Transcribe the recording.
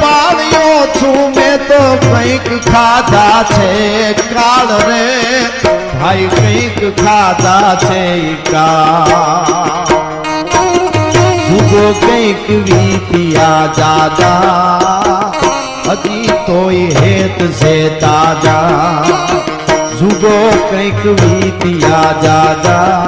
પાડ્યો છું મેં તો કંઈક ખાધા છે, કાળ રે. ભાઈ, કંઈક ખાધા છે જુગો કંઈક વીત્યા દાદા હજી તોય હેત છે તાજા. જુગો કંઈક વીત્યા દાદા